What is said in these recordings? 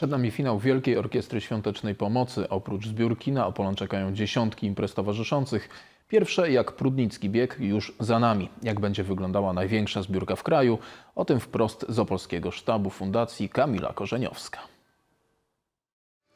Przed nami finał Wielkiej Orkiestry Świątecznej Pomocy. Oprócz zbiórki na Opolon czekają dziesiątki imprez towarzyszących. Pierwsze, jak Prudnicki Bieg, już za nami. Jak będzie wyglądała największa zbiórka w kraju? O tym wprost z Opolskiego Sztabu Fundacji Kamila Korzeniowska.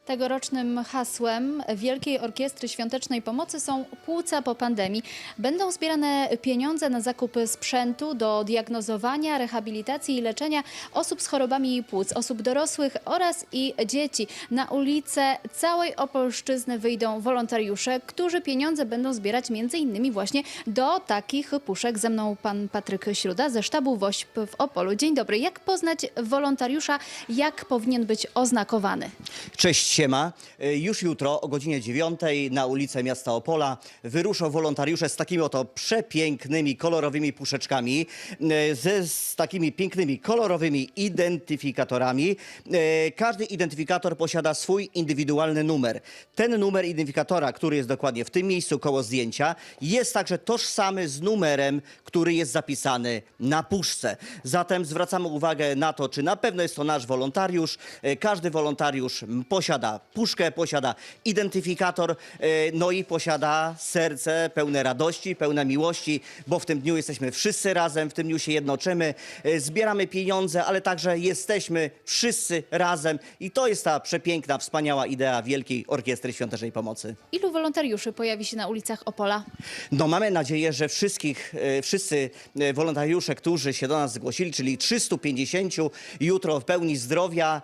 Tegorocznym hasłem Wielkiej Orkiestry Świątecznej Pomocy są płuca po pandemii. Będą zbierane pieniądze na zakup sprzętu do diagnozowania, rehabilitacji i leczenia osób z chorobami płuc, osób dorosłych oraz i dzieci. Na ulice całej Opolszczyzny wyjdą wolontariusze, którzy pieniądze będą zbierać innymi właśnie do takich puszek. Ze mną pan Patryk Śruda ze sztabu WOŚP w Opolu. Dzień dobry. Jak poznać wolontariusza? Jak powinien być oznakowany? Cześć, siema. Y, Już jutro o godzinie 9 na ulicę miasta Opola wyruszą wolontariusze z takimi oto przepięknymi, kolorowymi puszeczkami, y, ze, z takimi pięknymi, kolorowymi identyfikatorami. Y, Każdy identyfikator posiada swój indywidualny numer. Ten numer identyfikatora, który jest dokładnie w tym miejscu koło zdjęcia, jest także tożsamy z numerem, który jest zapisany na puszce. Zatem zwracamy uwagę na to, czy na pewno jest to nasz wolontariusz. E, Każdy wolontariusz m, posiada puszkę, posiada identyfikator, e, no i posiada serce pełne radości, pełne miłości, bo w tym dniu jesteśmy wszyscy razem, w tym dniu się jednoczymy, e, zbieramy pieniądze, ale także jesteśmy wszyscy razem i to jest ta przepiękna, wspaniała idea Wielkiej Orkiestry Świątecznej Pomocy. Ilu wolontariuszy pojawi się na ulicach Opola? No mamy nadzieję, że wszystkich, e, wszyscy wolontariusze, którzy się do nas zgłosili, czyli 350 jutro w pełni zdrowia.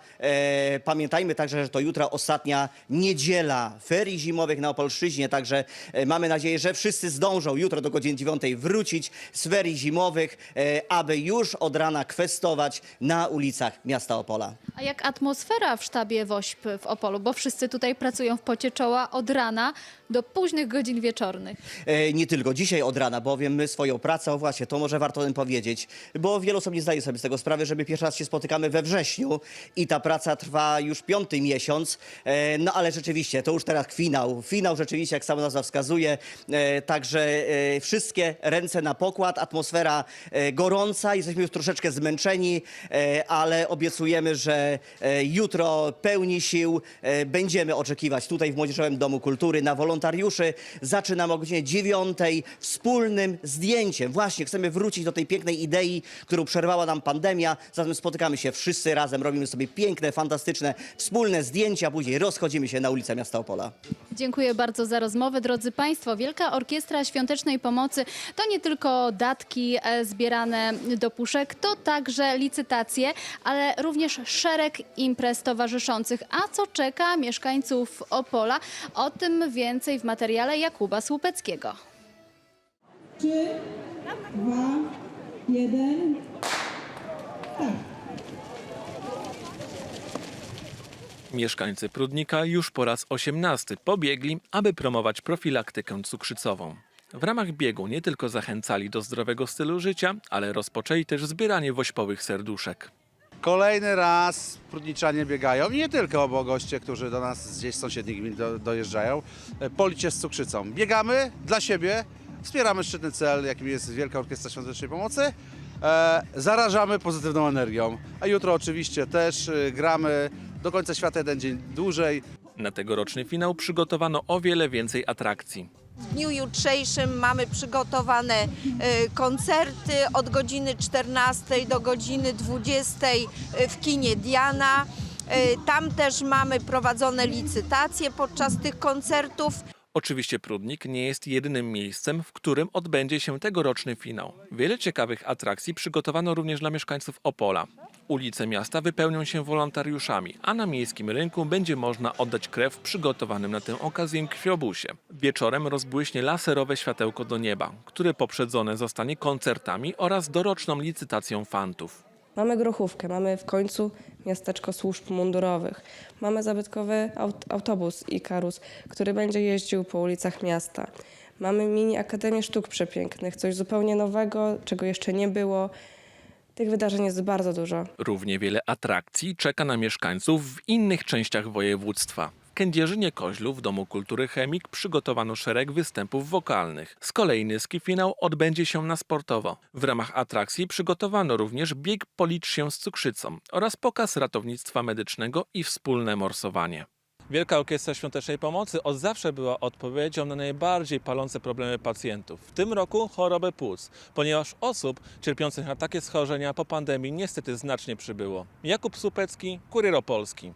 Pamiętajmy także, że to jutro ostatnia niedziela ferii zimowych na Opolszczyźnie, także e, mamy nadzieję, że wszyscy zdążą jutro do godziny 9 wrócić z ferii zimowych, e, aby już od rana kwestować na ulicach miasta Opola. A jak atmosfera w sztabie WOŚP w Opolu? Bo wszyscy tutaj pracują w pocie czoła od rana do późnych godzin wieczornych. E, nie tylko dzisiaj od rana, bowiem my swoją pracę, o właśnie, to może warto o tym powiedzieć, bo wielu osób nie zdaje sobie z tego sprawy, że my pierwszy raz się spotykamy we wrześniu i ta praca trwa już piąty miesiąc, no ale rzeczywiście, to już teraz finał, finał rzeczywiście, jak sama nazwa wskazuje, e, także e, wszystkie ręce na pokład, atmosfera e, gorąca, jesteśmy już troszeczkę zmęczeni, e, ale obiecujemy, że e, jutro pełni sił e, będziemy oczekiwać tutaj w Młodzieżowym Domu Kultury na wolontariuszy. Zaczynamy o godzinie 9 wspólnym zdjęciem. Właśnie chcemy wrócić do tej pięknej idei, którą przerwała nam pandemia. Zatem spotykamy się wszyscy razem, robimy sobie piękne, fantastyczne wspólne zdjęcia, a później rozchodzimy się na ulicę miasta Opola. Dziękuję bardzo za rozmowę. Drodzy Państwo, Wielka Orkiestra Świątecznej Pomocy to nie tylko datki e, zbierane do puszek, to także licytacje, ale również szereg imprez towarzyszących. A co czeka mieszkańców Opola? O tym więcej w materiale Jakuba Słupeckiego. Trzy, dwa, jeden. Tak. Mieszkańcy Prudnika już po raz 18 pobiegli, aby promować profilaktykę cukrzycową. W ramach biegu nie tylko zachęcali do zdrowego stylu życia, ale rozpoczęli też zbieranie wośpowych serduszek. Kolejny raz prudniczanie biegają nie tylko, bo goście, którzy do nas gdzieś z sąsiednich gmin do, dojeżdżają, e, policie z cukrzycą. Biegamy dla siebie, wspieramy szczytny cel, jakim jest Wielka Orkiestra Świątecznej Pomocy, e, zarażamy pozytywną energią, a jutro oczywiście też e, gramy do końca świata jeden dzień dłużej. Na tegoroczny finał przygotowano o wiele więcej atrakcji. W dniu jutrzejszym mamy przygotowane e, koncerty od godziny 14 do godziny 20 w kinie Diana. E, Tam też mamy prowadzone licytacje podczas tych koncertów. Oczywiście Prudnik nie jest jedynym miejscem, w którym odbędzie się tegoroczny finał. Wiele ciekawych atrakcji przygotowano również dla mieszkańców Opola. Ulice miasta wypełnią się wolontariuszami, a na miejskim rynku będzie można oddać krew przygotowanym na tę okazję krwiobusie. Wieczorem rozbłyśnie laserowe światełko do nieba, które poprzedzone zostanie koncertami oraz doroczną licytacją fantów. Mamy grochówkę, mamy w końcu miasteczko służb mundurowych. Mamy zabytkowy aut autobus Ikarus, który będzie jeździł po ulicach miasta. Mamy mini Akademię Sztuk Przepięknych, coś zupełnie nowego, czego jeszcze nie było. Tych wydarzeń jest bardzo dużo. Równie wiele atrakcji czeka na mieszkańców w innych częściach województwa. Kędzierzynie Koźlu w Domu Kultury Chemik przygotowano szereg występów wokalnych. Z kolei nyski finał odbędzie się na sportowo. W ramach atrakcji przygotowano również bieg Policz się z cukrzycą oraz pokaz ratownictwa medycznego i wspólne morsowanie. Wielka Orkiestra Świątecznej Pomocy od zawsze była odpowiedzią na najbardziej palące problemy pacjentów. W tym roku choroby płuc, ponieważ osób cierpiących na takie schorzenia po pandemii niestety znacznie przybyło. Jakub Supecki, Kurier Opolski.